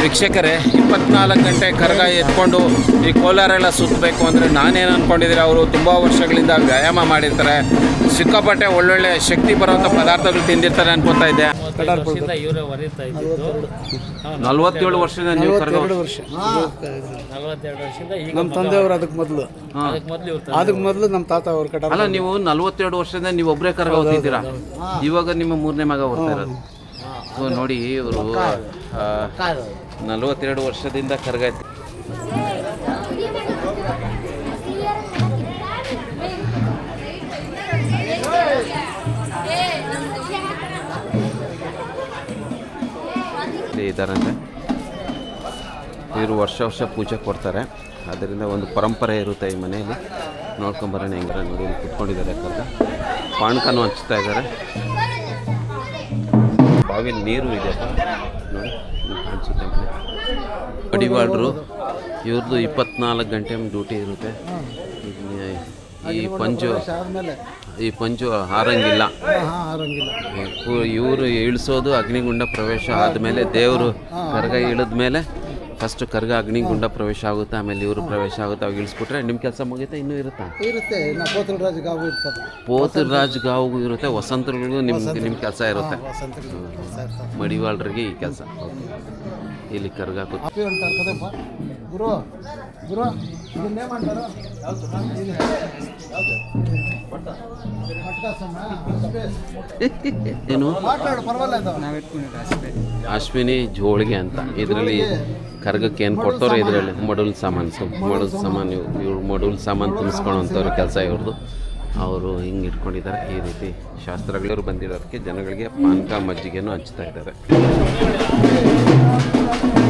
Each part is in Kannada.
ವೀಕ್ಷಕರೇ ಇಪ್ಪತ್ನಾಲ್ಕು ಗಂಟೆ ಕರಗ ಎತ್ಕೊಂಡು ಈ ಕೋಲಾರೆಲ್ಲ ಸುತ್ತಬೇಕು ಅಂದರೆ ನಾನೇನು ಅಂದ್ಕೊಂಡಿದ್ದೀರಿ ಅವರು ತುಂಬ ವರ್ಷಗಳಿಂದ ವ್ಯಾಯಾಮ ಮಾಡಿರ್ತಾರೆ. ಸಿಕ್ಕಾಪಟ್ಟೆ ಒಳ್ಳೊಳ್ಳೆ ಶಕ್ತಿ ಬರುವಂಥ ಪದಾರ್ಥಗಳು ತಿಂದಿರ್ತಾರೆ ಅನ್ಕೊತಾ ಇದ್ದೆ. ನಲ್ವತ್ತೇಳು ವರ್ಷದಿಂದ ನೀವು ವರ್ಷ. ನಮ್ಮ ತಂದೆಯವರು ಅದಕ್ಕೆ ಮೊದಲು. ಅದಕ್ಕೆ ಮೊದಲು ನಮ್ಮ ತಾತ ಅವ್ರ ಕಟಾರ ಅಲ್ಲ ನೀವು ನಲ್ವತ್ತೆರಡು ವರ್ಷದಿಂದ ನೀವು ಒಬ್ಬರೇ ಕರಗ ಓದಿದ್ದೀರಾ ಇವಾಗ ನಿಮ್ಮ ಮೂರನೇ ಮಗ ಓದ್ತಾ ಇರೋದು. ಸೊ ನೋಡಿ ಇವರು ನಲ್ವತ್ತೆರಡು ವರ್ಷದಿಂದ ಕರಗ ಇದಾರಂತೆ ಇವರು ವರ್ಷ ವರ್ಷ ಪೂಜೆ ಕೊಡ್ತಾರೆ. ಅದರಿಂದ ಒಂದು ಪರಂಪರೆ ಇರುತ್ತೆ ಈ ಮನೆಯಲ್ಲಿ. ನೋಡ್ಕೊಂಬರೋಣ ಹೆಂಗಾರ ನೋಡಿ ಕುತ್ಕೊಂಡಿದ್ದಾರೆ ಅಂತ ಪಾಣ್ಕನೂ ಹಂಚ್ತಾ ಇದ್ದಾರೆ. ಬಾವಿಲಿ ನೀರು ಇದೆ ನೋಡಿ ಇಲ್ಲಿ ಕಾಣಿಸುತ್ತೆ ಮನೆ. ಅಡಿವಾಳ್ರು. ಇವ್ರದ್ದು ಇಪ್ಪತ್ನಾಲ್ಕು ಗಂಟೆ ಡ್ಯೂಟಿ ಇರುತ್ತೆ. ಈ- ಆದ್ಮೇಲೆ ಈ ಪಂಜು ಹಾರಂಗಿಲ್ಲ. ಆರಂಗಿಲ್ಲ ಇವರು ಇಳಿಸೋದು ಅಗ್ನಿಗುಂಡ ಪ್ರವೇಶ ಆದಮೇಲೆ ದೇವರು ಕರ್ಗ ಇಳಿದ ಮೇಲೆ ಫಸ್ಟ್ ಕರ್ಗ ಅಗ್ನಿಗುಂಡ ಪ್ರವೇಶ ಆಗುತ್ತೆ ಆಮೇಲೆ ಇವರು ಪ್ರವೇಶ ಆಗುತ್ತೆ ಅವಾಗ ಇಳಿಸ್ಬಿಟ್ರೆ ನಿಮ್ಮ ಕೆಲಸ ಮುಗಿಯುತ್ತೆ ಇನ್ನೂ ಇರುತ್ತಾ? ಇರುತ್ತೆ ಪೋತುರಾಜ್ ಗಾವು ಇರ್ತದೆ. ಪೋತರಾಜ್ ಗಾವ್ಗೂ ಇರುತ್ತೆ ವಸಂತರಿಗೂ ನಿಮ್ಮ ನಿಮ್ಮ ಕೆಲಸ ಇರುತ್ತೆ. ಮಡಿವಾಳ್ರಿಗೆ ಈ ಕೆಲಸ. ಇಲ್ಲಿ ಕರ್ಗಾಕು. ಏನು ಅಶ್ವಿನಿ ಜೋಳಿಗೆ ಅಂತ. ಇದರಲ್ಲಿ ಕರ್ಗಕ್ಕೆ ಏನು ಕೊಡ್ತಾರೋ ಇದರಲ್ಲಿ? ಮಡುಲ್ ಸಾಮಾನು ಮಡುಲ್ ಸಾಮಾನು. ಇವ್ರು ಮಡುಲ್ ಸಾಮಾನು ತುಂಬಿಸ್ಕೊಳ್ಳೋಂಥವ್ರ ಕೆಲಸ ಇವ್ರದ್ದು. ಅವರು ಹಿಂಗೆ ಇಟ್ಕೊಂಡಿದ್ದಾರೆ. ಈ ರೀತಿ ಶಾಸ್ತ್ರಗಳವರು ಬಂದಿರೋದಕ್ಕೆ ಜನಗಳಿಗೆ ಪಾನಕ ಮಜ್ಜಿಗೆನೂ ಹಂಚ್ತಾ ಇದ್ದಾರೆ. Thank you.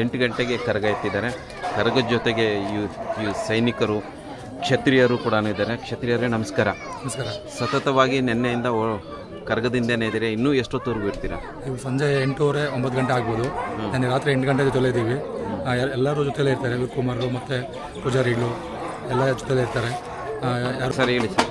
ಎಂಟು ಗಂಟೆಗೆ ಕರಗ ಎತ್ತಿದ್ದಾರೆ. ಕರಗದ ಜೊತೆಗೆ ಇವು ಇವು ಸೈನಿಕರು ಕ್ಷತ್ರಿಯರು ಕೂಡ ಇದ್ದಾರೆ. ಕ್ಷತ್ರಿಯರೇ ನಮಸ್ಕಾರ. ನಮಸ್ಕಾರ. ಸತತವಾಗಿ ನಿನ್ನೆಯಿಂದ ಕರಗದಿಂದನೇ ಇದ್ದೀರಿ. ಇನ್ನೂ ಎಷ್ಟೊತ್ತವರೆಗೂ ಇರ್ತೀರಾ? ಇವು ಸಂಜೆ ಎಂಟೂವರೆ ಒಂಬತ್ತು ಗಂಟೆ ಆಗ್ಬೋದು. ನಾನು ರಾತ್ರಿ ಎಂಟು ಗಂಟೆ ಜೊತೆ ಇದ್ದೀವಿ. ಆ, ಎಲ್- ಎಲ್ಲರೂ ಜೊತೆಲೇ ಇರ್ತಾರೆ. ಕುಮಾರರು ಮತ್ತು ಪೂಜಾರಿಗಳು ಎಲ್ಲ ಜೊತೆಲೇ ಇರ್ತಾರೆ. ಆ, ಯಾರು ಸರ್ ಹೇಳಿ ಸರ್.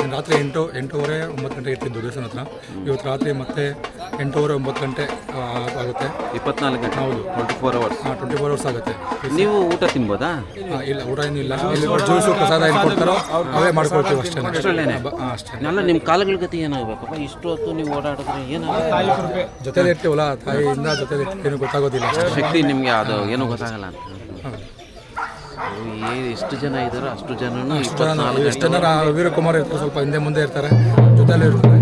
ನಾನು ರಾತ್ರಿ ಎಂಟು ಎಂಟೂವರೆ ಒಂಬತ್ತು ಗಂಟೆಗೆ ಇರ್ತಿದ್ದು ದೇವಸ್ಥಾನ ಹತ್ರ. ಇವತ್ತು ರಾತ್ರಿ ಮತ್ತೆ ಎಂಟೂವರೆ ಒಂಬತ್ತು ಗಂಟೆ ಆ, ಆಗುತ್ತೆ. ಇಪ್ಪತ್ನಾಲ್ಕು ಗಂಟೆ? ಹೌದು. ಟ್ವೆಂಟಿ ಫೋರ್ ಅವರ್ಸ್ ಹಾಂ ಟ್ವೆಂಟಿ ಫೋರ್ ಅವರ್ಸ್ ಆಗುತ್ತೆ. ನೀವು ಊಟ ತಿನ್ಬೋದಾ? ಆ, ಇಲ್ಲ ಊಟ ಏನೂ ಇಲ್ಲ. ಇಲ್ಲಿ ಜ್ಯೂಸು ಪ್ರಸಾದ ಏನು ಕೊಡ್ತಾರೋ ಅವೇ ಮಾಡ್ಕೊಳ್ತೀವಿ ಅಷ್ಟೇ ಅಷ್ಟೇ ಹಾಂ ಅಷ್ಟೇ. ಅಲ್ಲ ನಿಮ್ಮ ಕಾಲಗಳ ಗತಿ ಏನಾಗಬೇಕಪ್ಪ? ಇಷ್ಟು ಹೊತ್ತು ನೀವು ಓಡಾಡಿದ್ರೆ ಜೊತೆಲಿ ಇರ್ತೀವಲ್ಲ ತಾಯಿಯಿಂದ ಜೊತೆಲಿ ಏನು ಗೊತ್ತಾಗೋದಿಲ್ಲ ಶಕ್ತಿ ನಿಮಗೆ ಅದು ಏನೂ ಗೊತ್ತಾಗಲ್ಲ ಅಂತ. ಎಷ್ಟು ಜನ ಇದ್ದಾರೋ ಅಷ್ಟು ಜನ ಇಪ್ಪತ್ನಾಲ್ಕು ಎಷ್ಟು ಜನ ವೀರಕುಮಾರ್ ಇರ್ತಾರೆ ಸ್ವಲ್ಪ ಹಿಂದೆ ಮುಂದೆ ಇರ್ತಾರೆ ಜೊತೆಲಿ ಇರ್ತಾರೆ.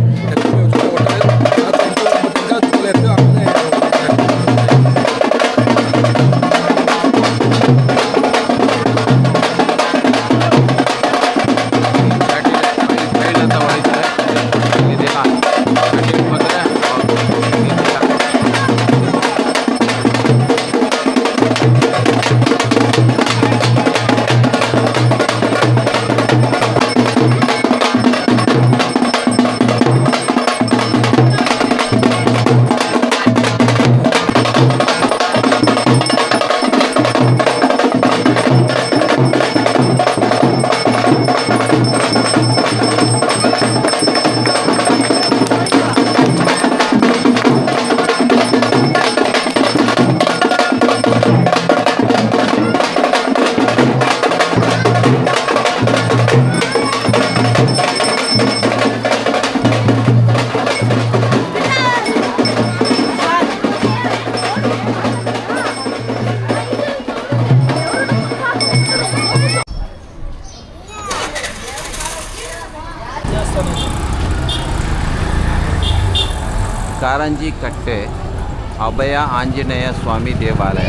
ಕಾರಂಜಿ ಕಟ್ಟೆ ಅಭಯ ಆಂಜನೇಯ ಸ್ವಾಮಿ ದೇವಾಲಯ.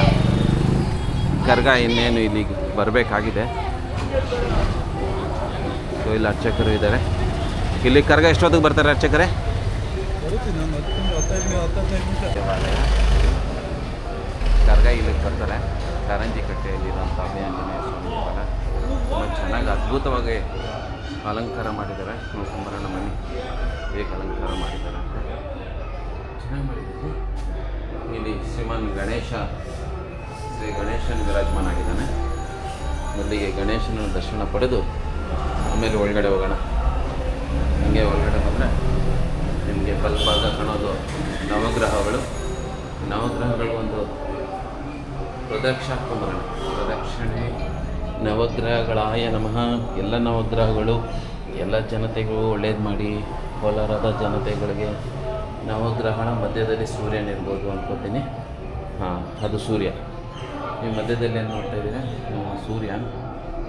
ಕರ್ಗ ಇನ್ನೇನು ಇಲ್ಲಿಗೆ ಬರಬೇಕಾಗಿದೆ? ಸೊ ಇಲ್ಲಿ ಅರ್ಚಕರು ಇದ್ದಾರೆ. ಇಲ್ಲಿ ಕರ್ಗ ಎಷ್ಟೊತ್ತಿಗೆ ಬರ್ತಾರೆ ಅರ್ಚಕರೇ? ಕರ್ಗ ಇಲ್ಲಿಗೆ ಬರ್ತಾರೆ. ಕಾರಂಜಿ ಕಟ್ಟೆಯಲ್ಲಿರುವಂಥ ಅಭಯ ಆಂಜನೇಯ ಸ್ವಾಮಿ ದೇವಾಲಯ. ತುಂಬ ಚೆನ್ನಾಗಿ ಅದ್ಭುತವಾಗಿ ಅಲಂಕಾರ ಮಾಡಿದ್ದಾರೆ. ಕುಂಭರಣ ಮನೆ. ಹೇಗೆ ಅಲಂಕಾರ ಮಾಡಿದ್ದಾರೆ. ಗಣೇಶ, ಶ್ರೀ ಗಣೇಶನ ವಿರಾಜಮಾನ ಆಗಿದ್ದಾನೆ ಮೊದಲಿಗೆ ಗಣೇಶನ ದರ್ಶನ ಪಡೆದು ಆಮೇಲೆ ಒಳಗಡೆ ಹೋಗೋಣ. ಹೀಗೆ ಒಳಗಡೆ ಬಂದರೆ ನಿಮಗೆ ಬಲ್ಪಾಗ ಕಾಣೋದು ನವಗ್ರಹಗಳು. ನವಗ್ರಹಗಳು ಒಂದು ಪ್ರದಕ್ಷಿಣ ಪ್ರದಕ್ಷಿಣೆ, ನವಗ್ರಹಗಳಾಯ ನಮಃ. ಎಲ್ಲ ನವಗ್ರಹಗಳು, ಎಲ್ಲ ಜನತೆಗಳು ಒಳ್ಳೇದು ಮಾಡಿ. ಕೋಲಾರದ ಜನತೆಗಳಿಗೆ ನವಗ್ರಹಣ ಮಧ್ಯದಲ್ಲಿ ಸೂರ್ಯನಿರ್ಬೋದು ಅನ್ಕೋತೀನಿ. ಹಾಂ, ಅದು ಸೂರ್ಯ. ಈ ಮಧ್ಯದಲ್ಲಿ ಏನು ನೋಡ್ತಾ ಇದ್ದೀರಾ? ಸೂರ್ಯ.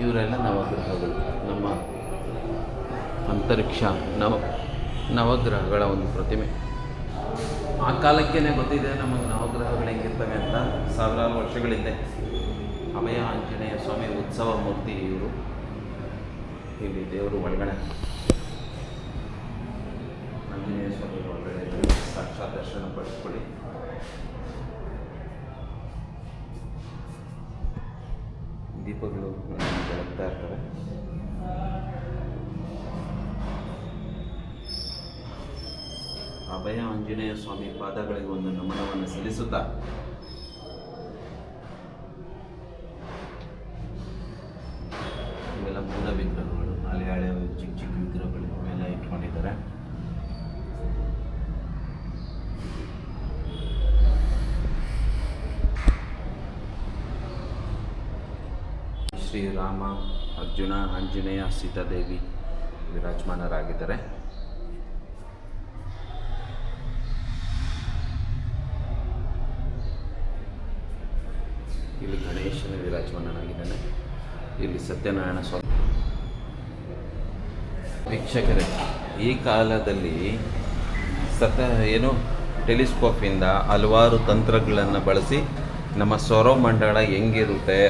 ಇವರೆಲ್ಲ ನವಗ್ರಹಗಳು. ನಮ್ಮ ಅಂತರಿಕ್ಷ ನವ, ನವಗ್ರಹಗಳ ಒಂದು ಪ್ರತಿಮೆ. ಆ ಕಾಲಕ್ಕೇ ಗೊತ್ತಿದೆ ನಮಗೆ ನವಗ್ರಹಗಳು ಹೆಂಗಿರ್ತವೆ ಅಂತ. ಸಾವಿರಾರು ವರ್ಷಗಳಿಂದೆ ಅಭಯ ಆಂಜನೇಯ ಸ್ವಾಮಿ ಉತ್ಸವ ಮೂರ್ತಿ ಇವರು. ಇಲ್ಲಿ ದೇವರು ಒಳಗಡೆ. ಆಂಜನೇಯ ಸ್ವಾಮಿ ಒಳಗಡೆ ಸಾಕ್ಷಾತ್ ದರ್ಶನ ಪಡಿಸ್ಕೊಳ್ಳಿ. ದೀಪಗಳು ಬೆಳಗ್ತಾ ಇರ್ತವೆ ಅಭಯ ಆಂಜನೇಯ ಸ್ವಾಮಿ ಪಾದಗಳಿಗೆ ಒಂದು ನಮನವನ್ನು ಸಲ್ಲಿಸುತ್ತಾ ಇವೆಲ್ಲ ಮೂಲ ವಿಗ್ರಹಗಳು ಹಳೆ ಹಳೆ ಚಿಕ್ಕ ಚಿಕ್ಕ ವಿಗ್ರಹಗಳು ಇವೆಲ್ಲ ಇಟ್ಕೊಂಡಿದ್ದಾರೆ ಶ್ರೀರಾಮ, ಅರ್ಜುನ, ಆಂಜನೇಯ, ಸೀತಾದೇವಿ ವಿರಾಜಮಾನರಾಗಿದ್ದಾರೆ. ಇಲ್ಲಿ ಗಣೇಶನ ವಿರಾಜಮಾನನಾಗಿದ್ದಾನೆ. ಇಲ್ಲಿ ಸತ್ಯನಾರಾಯಣ ಸ್ವಾಮಿ. ವೀಕ್ಷಕರೇ, ಈ ಕಾಲದಲ್ಲಿ ಸತ ಏನು ಟೆಲಿಸ್ಕೋಪಿಂದ ಹಲವಾರು ತಂತ್ರಗಳನ್ನು ಬಳಸಿ ನಮ್ಮ ಸೌರಮಂಡಲ ಹೆಂಗಿರುತ್ತೆ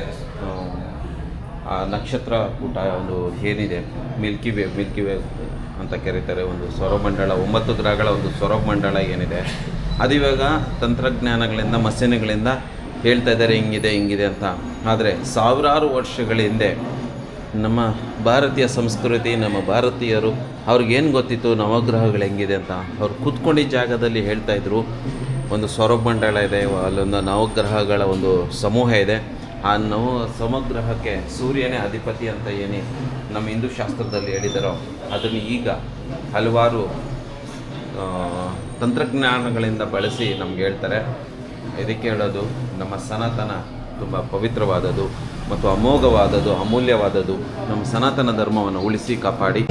ಆ, ನಕ್ಷತ್ರ ಕೂಟ ಒಂದು ಏನಿದೆ? ಮಿಲ್ಕಿ ವೇ ಮಿಲ್ಕಿ ವೇ ಅಂತ ಕರೀತಾರೆ. ಒಂದು ಸೌರಮಂಡಲ ಒಂಬತ್ತು ಗ್ರಹಗಳ ಒಂದು ಸೌರಮಂಡಲ ಏನಿದೆ? ಅದು ಇವಾಗ ತಂತ್ರಜ್ಞಾನಗಳಿಂದ ಮಷೀನ್ಗಳಿಂದ ಹೇಳ್ತಾ ಇದ್ದಾರೆ ಹಿಂಗಿದೆ ಹಿಂಗಿದೆ ಅಂತ. ಆದರೆ ಸಾವಿರಾರು ವರ್ಷಗಳ ಹಿಂದೆ ನಮ್ಮ ಭಾರತೀಯ ಸಂಸ್ಕೃತಿ ನಮ್ಮ ಭಾರತೀಯರು ಅವ್ರಿಗೇನು ಗೊತ್ತಿತ್ತು? ನವಗ್ರಹಗಳು ಹೆಂಗಿದೆ ಅಂತ. ಅವ್ರು ಕೂತ್ಕೊಂಡಿದ್ದ ಜಾಗದಲ್ಲಿ ಹೇಳ್ತಾಯಿದ್ರು ಒಂದು ಸೌರಮಂಡಲ ಇದೆ ಅಲ್ಲೊಂದು ನವಗ್ರಹಗಳ ಒಂದು ಸಮೂಹ ಇದೆ. ಆ ನವ ಸಮಗ್ರಹಕ್ಕೆ ಸೂರ್ಯನೇ ಅಧಿಪತಿ ಅಂತ ಏನೇ ನಮ್ಮ ಹಿಂದೂ ಶಾಸ್ತ್ರದಲ್ಲಿ ಹೇಳಿದರೋ, ಅದನ್ನು ಈಗ ಹಲವಾರು ತಂತ್ರಜ್ಞಾನಗಳಿಂದ ಬಳಸಿ ನಮ್ಗೆ ಹೇಳ್ತಾರೆ. ಇದಕ್ಕೆ ಹೇಳೋದು, ನಮ್ಮ ಸನಾತನ ತುಂಬ ಪವಿತ್ರವಾದದ್ದು ಮತ್ತು ಅಮೋಘವಾದದ್ದು, ಅಮೂಲ್ಯವಾದದ್ದು, ನಮ್ಮ ಸನಾತನ ಧರ್ಮವನ್ನು ಉಳಿಸಿ ಕಾಪಾಡಿ.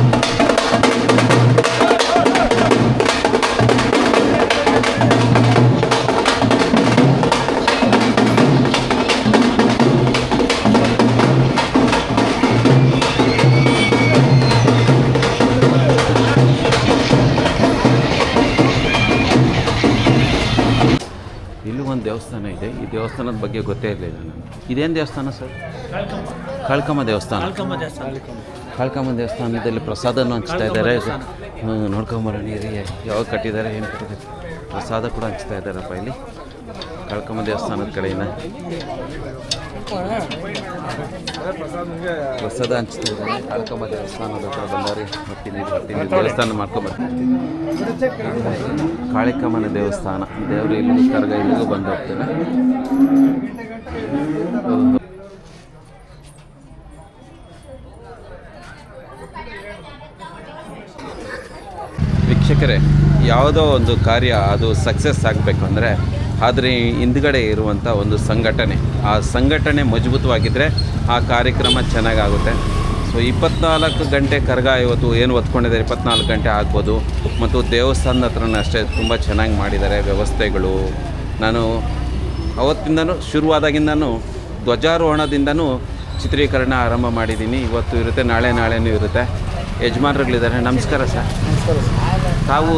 ದೇವಸ್ಥಾನದ ಬಗ್ಗೆ ಗೊತ್ತೇ ಇರಲಿಲ್ಲ ನಾನು ಇದೇನು ದೇವಸ್ಥಾನ ಸರ್? ಕಾಳ್ಕಮ್ಮ ದೇವಸ್ಥಾನ. ಕಾಳ್ಕಮ್ಮ ದೇವಸ್ಥಾನದಲ್ಲಿ ಪ್ರಸಾದನೂ ಹಂಚ್ತಾ ಇದ್ದಾರೆ. ಹ್ಞೂ ನೋಡ್ಕೊಂಬರೋಣ ರೀ ಯಾವಾಗ ಕಟ್ಟಿದ್ದಾರೆ ಏನು ಕಟ್ಟಿದ್ದಾರೆ? ಪ್ರಸಾದ ಕೂಡ ಹಂಚ್ತಾ ಇದ್ದಾರಪ್ಪ ಇಲ್ಲಿ. ಕಾಳ್ಕಮ್ಮ ದೇವಸ್ಥಾನದ ಕಡೆಯಿಂದ. ಪ್ರಸಾದ ಹಂಚ್ತಾ ಇದ್ದಾರೆ ದೇವಸ್ಥಾನ ದೇವಸ್ಥಾನದ ಬಂದಾರಿ ಬರ್ತೀನಿ. ಬರ್ತೀನಿ ದೇವಸ್ಥಾನ ಮಾಡ್ಕೊಂಬರ್ತೀನಿ. ಕಾಳಿಕಮ್ಮನ ದೇವಸ್ಥಾನ. ದೇವರು ಇಲ್ಲಿ ಕರ್ಗ ಇಲ್ಲಿಗೂ ಬಂದು ಹೋಗ್ತೇನೆ ವೀಕ್ಷಕರೇ, ಯಾವುದೋ ಒಂದು ಕಾರ್ಯ, ಅದು ಸಕ್ಸಸ್ ಆಗಬೇಕು ಅಂದರೆ ಆದರೆ ಹಿಂದ್ಗಡೆ ಇರುವಂಥ ಒಂದು ಸಂಘಟನೆ ಆ ಸಂಘಟನೆ ಮಜಬೂತವಾಗಿದ್ದರೆ ಆ ಕಾರ್ಯಕ್ರಮ ಚೆನ್ನಾಗಾಗುತ್ತೆ. ಸೊ ಇಪ್ಪತ್ನಾಲ್ಕು ಗಂಟೆ ಕರ್ಗ ಇವತ್ತು ಏನು ಹೊತ್ಕೊಂಡಿದ್ದಾರೆ ಇಪ್ಪತ್ನಾಲ್ಕು ಗಂಟೆ ಆಗ್ಬೋದು. ಮತ್ತು ದೇವಸ್ಥಾನದ ಹತ್ರನೂ ಅಷ್ಟೇ ತುಂಬ ಚೆನ್ನಾಗಿ ಮಾಡಿದ್ದಾರೆ ವ್ಯವಸ್ಥೆಗಳು. ನಾನು ಅವತ್ತಿಂದನೂ ಶುರುವಾದಾಗಿಂದನೂ ಧ್ವಜಾರೋಹಣದಿಂದನೂ ಚಿತ್ರೀಕರಣ ಆರಂಭ ಮಾಡಿದ್ದೀನಿ. ಇವತ್ತು ಇರುತ್ತೆ ನಾಳೆ ನಾಳೆನೂ ಇರುತ್ತೆ. ಯಜಮಾನರುಗಳಿದ್ದಾರೆ. ನಮಸ್ಕಾರ ಸರ್. ತಾವು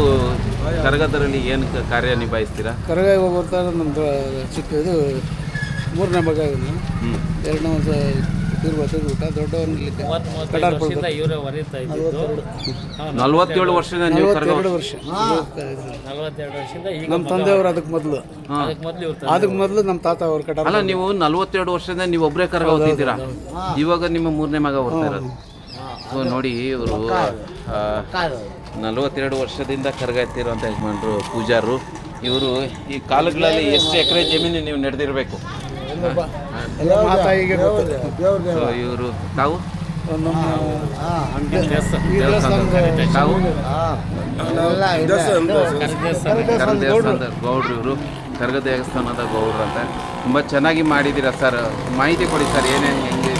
ಕರಗದರಲ್ಲಿ ಏನು ಕ- ಕಾರ್ಯ ನಿಭಾಯಿಸ್ತೀರಾ? ಕರಗ ಹೋಗ್ತಾ ನಮ್ದು ಚಿಕ್ಕ ಇದು ಮೂರನೇ ಮಗ ಇವನು. ಎರಡನೇ ಒಂದು ತೀರ್ ಬರ್ತದೆ ಊಟ ದೊಡ್ಡವನಿಗೆ ಮೂವತ್ತ್ ಮೂವತ್ತೈದು ವರ್ಷದಿಂದ ಇವರೇ ಹೊರೀತಾ ಇದ್ದಿದ್ದು ನಲವತ್ತೇಳು ವರ್ಷದ ನೀವು ಕರಗ ಎರಡು ವರ್ಷ. ನಲವತ್ತೆರಡು ವರ್ಷದಿಂದ ಈಗ ನಮ್ಮ ತಂದೆಯವರು ಅದಕ್ಕೆ ಮೊದಲು. ಅದಕ್ಕೆ ಮೊದಲು ಇವ್ರು ಅದಕ್ಕೆ ಮೊದಲು ನಮ್ಮ ತಾತ ಅವ್ರ ಕಟ್ಟಾರ ಅಲ್ಲ ನೀವು ನಲ್ವತ್ತೆರಡು ವರ್ಷದಿಂದ ನೀವು ಒಬ್ಬರೇ ಕರಗ ಓದ್ತಿದ್ದೀರಾ ಇವಾಗ ನಿಮ್ಮ ಮೂರನೇ ಮಗ ಓದ್ತಾ ಇರೋದು. ಸೊ ನೋಡಿ ಇವರು ನಲವತ್ತೆರಡು ವರ್ಷದಿಂದ ಕರಗ ಯಜಮಾನ್ರು ಯಜಮಾನರು ಪೂಜಾರು ಇವರು ಈ ಕಾಲಗಳಲ್ಲಿ ಎಷ್ಟು ಎಕರೆ ಜಮೀನು ನೀವು ನಡೆದಿರಬೇಕು? ಇವರು ತಾವು? ತಾವು? ದೇವಸ್ಥಾನದ ಗೌಡ್ರು. ಇವರು. ಕರ್ಗ ದೇವಸ್ಥಾನದ ಗೌಡ್ರು ಅಂತ. ತುಂಬ ಚೆನ್ನಾಗಿ ಮಾಡಿದ್ದೀರಾ ಸರ್? ಮಾಹಿತಿ ಕೊಡಿ ಸರ್ ಏನೇನು ಹೆಂಗೆ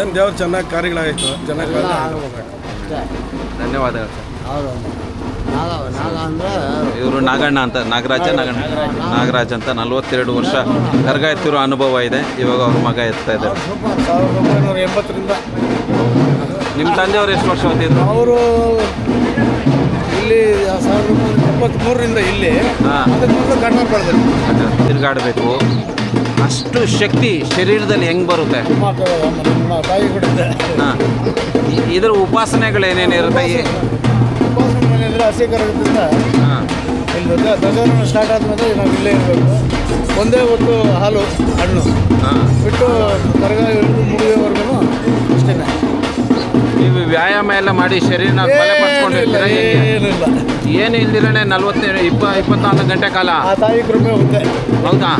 ಏನು ದೇವ್ರು ಚೆನ್ನಾಗಿ ಕಾರ್ಯಗಳಾಯಿತು? ಚೆನ್ನಾಗಿ ಧನ್ಯವಾದಗಳು ಸರ್. ಇವರು ನಾಗಣ್ಣ ಅಂತ ನಾಗರಾಜ ನಾಗಣ್ಣ. ನಾಗರಾಜ್ ಅಂತ ನಲವತ್ತೆರಡು ವರ್ಷ ಕರ್ಗ ಎತ್ತಿರೋ ಅನುಭವ ಇದೆ. ಇವಾಗ ಅವ್ರ ಮಗ ಎತ್ತಾ ಇದ್ದಾರೆ. ನಿಮ್ಮ ತಂದೆಯವರು ಎಷ್ಟು ವರ್ಷ ಓದಿದ್ರು ಅವರು ಇಲ್ಲಿ ಸಾವಿರದ ಒಂಬೈನೂರ ಇಪ್ಪತ್ತ್ಮೂರರಿಂದ ಇಲ್ಲಿ. ತಿರುಗಾಡಬೇಕು. ಅಷ್ಟು ಶಕ್ತಿ ಶರೀರದಲ್ಲಿ ಹೆಂಗೆ ಬರುತ್ತೆ? ತಾಯಿ ಕೂಡ ಇದೆ ಹಾಂ ಇದರ ಉಪಾಸನೆಗಳು ಏನೇನು ಇರುತ್ತೆ ಈ- ಉಪಾಸನೆ ಮನೆಯಲ್ಲಿ ಅಂದರೆ ಹಸಿ ಕರಗದಿಂದ ಹಾಂ. ಇಲ್ಲಿ ಧ್ವಜ ಧ್ವಜಾರೋಹಣ ಸ್ಟಾರ್ಟ್ ಆದಮೇಲೆ ನಾವು ಇಲ್ಲೇ ಇರಬೇಕು. ಒಂದೇ ಒಂದು ಹಾಲು ಹಣ್ಣು. ಹಾಂ. ಬಿಟ್ಟು ಕರಗ ಮುಗಿಯೋವರೆಗೂ ಅಷ್ಟೇ ನೀವು ವ್ಯಾಯಾಮ ಎಲ್ಲ ಮಾಡಿ ಶರೀರನ ಬಲಪಡಿಸ್ಕೊಂಡಿರ್ತೀರ ಏನು ಇಲ್ದಿರೇ ನಲ್ವತ್ತೇ ಇಪ್ಪ ಇಪ್ಪತ್ನಾಲ್ಕು ಗಂಟೆ ಕಾಲ? ಆ ತಾಯಿ ಕೃಪೆ ಒಂದೇ ಹೌದಾ?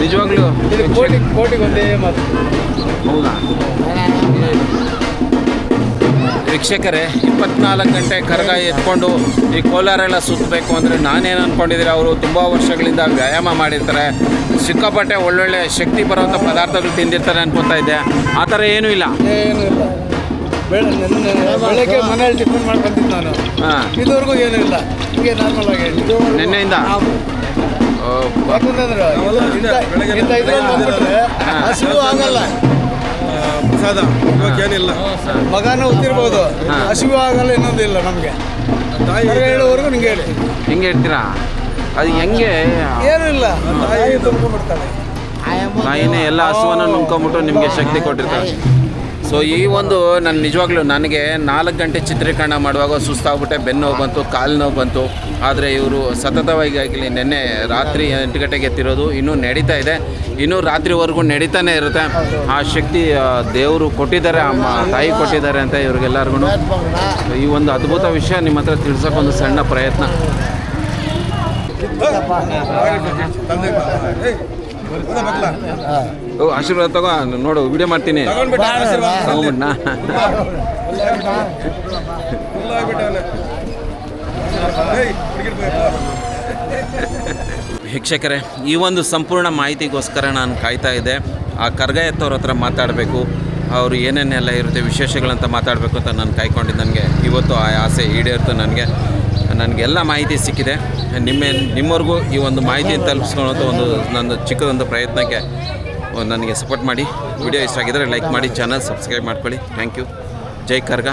ನಿಜವಾಗ್ಲೂ ಇದು ಕೋಟಿ ಕೋಟಿಗೆ ಒಂದೇ ಮಾತು. ಹೌದಾ? ವೀಕ್ಷಕರೇ ಇಪ್ಪತ್ನಾಲ್ಕು ಗಂಟೆ ಕರಗ ಎತ್ಕೊಂಡು ಈ ಕೋಲಾರ ಎಲ್ಲ ಸುತ್ತಬೇಕು ಅಂದರೆ ನಾನೇನು ಅಂದ್ಕೊಂಡಿದ್ದೀರಿ ಅವರು ತುಂಬ ವರ್ಷಗಳಿಂದ ವ್ಯಾಯಾಮ ಮಾಡಿರ್ತಾರೆ. ಸಿಕ್ಕಾಪಟ್ಟೆ ಒಳ್ಳೊಳ್ಳೆ ಶಕ್ತಿ ಬರುವಂಥ ಪದಾರ್ಥಗಳು ತಿಂದಿರ್ತಾರೆ ಅನ್ಕೊತಾ ಇದ್ದೆ. ಆ ಥರ ಏನೂ ಇಲ್ಲ. ಮಾಡ್ಕೊಂಡಿದ್ದು ಇಲ್ಲ. ಬೆಳ ನೆನ್ನೆ ಬೆಳಗ್ಗೆ ಮನೇಲಿ ಟಿಫನ್ ಮಾಡಿ ನಾನು. ಹಾಂ. ಇದುವರೆಗೂ ಏನೂ ಇಲ್ಲ. ಹಿಂಗೆ ನಾರ್ಮಲ್ ಆಗಿ ಇದುವರೆಗೂ ನಿನ್ನೆಯಿಂದ? ಹಸಿವು ಆಗಲ್ಲ ಪ್ರಸಾದ ಇವಾಗೇನಿಲ್ಲ ಮಗನ ಹೊತ್ತಿರ್ಬೋದು ಹಸಿವು ಆಗಲ್ಲ ಇನ್ನೊಂದು ಇಲ್ಲ ನಮಗೆ ತಾಯಿ ಹೇಳುವವರೆಗೂ ನಿಂಗೆ ಹೇಳಿ ಹಿಂಗೆ ಹೇಳ್ತೀರಾ ಅದು ಹೆಂಗೆ ಏನೂ ಇಲ್ಲ ತಾಯಿ ತುಂಬ್ಕೊಂಡ್ಬಿಡ್ತಾಳೆ ತಾಯಿನೇ ಎಲ್ಲ ಹಸುವನ್ನು ನುಂಕೊಂಬಿಟ್ಟು ನಿಮಗೆ ಶಕ್ತಿ ಕೊಟ್ಟಿರ್ತಾರೆ. ಸೊ ಈ ಒಂದು ನಾನು ನಿಜವಾಗ್ಲೂ ನನಗೆ ನಾಲ್ಕು ಗಂಟೆ ಚಿತ್ರೀಕರಣ ಮಾಡುವಾಗ ಸುಸ್ತಾಗ್ಬಿಟ್ಟೆ, ಬೆನ್ನು ನೋವು ಬಂತು, ಕಾಲು ನೋವು ಬಂತು. ಆದರೆ ಇವರು ಸತತವಾಗಿ ಆಗಲಿ ನಿನ್ನೆ ರಾತ್ರಿ ಎಂಟು ಗಂಟೆಗೆ ಎತ್ತಿರೋದು, ಇನ್ನೂ ನಡೀತಾ ಇದೆ. ಇನ್ನೂ ರಾತ್ರಿವರೆಗೂ ನಡೀತಾನೆ ಇರುತ್ತೆ. ಆ ಶಕ್ತಿ ದೇವರು ಕೊಟ್ಟಿದ್ದಾರೆ ಅಮ್ಮ ತಾಯಿ ಕೊಟ್ಟಿದ್ದಾರೆ ಅಂತ ಇವ್ರಿಗೆಲ್ಲರಿಗೂ ಈ ಒಂದು ಅದ್ಭುತ ವಿಷಯ ನಿಮ್ಮ ಹತ್ರ ತಿಳ್ಸೋಕ್ಕೊಂದು ಸಣ್ಣ ಪ್ರಯತ್ನ. ಆಶೀರ್ವಾದ ತಗೋ ನೋಡು ವಿಡಿಯೋ ಮಾಡ್ತೀನಿ. ಏಯ್, ವೀಕ್ಷಕರೇ ಈ ಒಂದು ಸಂಪೂರ್ಣ ಮಾಹಿತಿಗೋಸ್ಕರ ನಾನು ಕಾಯ್ತಾ ಇದ್ದೆ. ಆ ಕರ್ಗ ಎತ್ತವ್ರ ಹತ್ರ ಮಾತಾಡಬೇಕು ಅವರು ಏನೇನೆಲ್ಲ ಇರುತ್ತೆ ವಿಶೇಷಗಳಂತ ಮಾತಾಡಬೇಕು ಅಂತ ನಾನು ಕಾಯ್ಕೊಂಡಿದ್ದು ನನಗೆ. ಇವತ್ತು ಆ ಆಸೆ ಈಡೇರ್ತು ನನಗೆ. ನನಗೆಲ್ಲ ಮಾಹಿತಿ ಸಿಕ್ಕಿದೆ. ನಿಮ್ಮ, ನಿಮ್ಮವ್ರಿಗೂ ಈ ಒಂದು ಮಾಹಿತಿ ತಲುಪಿಸ್ಕೊಳ್ಳೋದು ಒಂದು ನನ್ನ ಚಿಕ್ಕದೊಂದು ಪ್ರಯತ್ನಕ್ಕೆ ನನಗೆ ಸಪೋರ್ಟ್ ಮಾಡಿ. ವಿಡಿಯೋ ಇಷ್ಟ ಆಗಿದ್ದರೆ ಲೈಕ್ ಮಾಡಿ ಚಾನಲ್ ಸಬ್ಸ್ಕ್ರೈಬ್ ಮಾಡ್ಕೊಳ್ಳಿ. ಥ್ಯಾಂಕ್ ಯು ಜೈ ಕರ್ಗ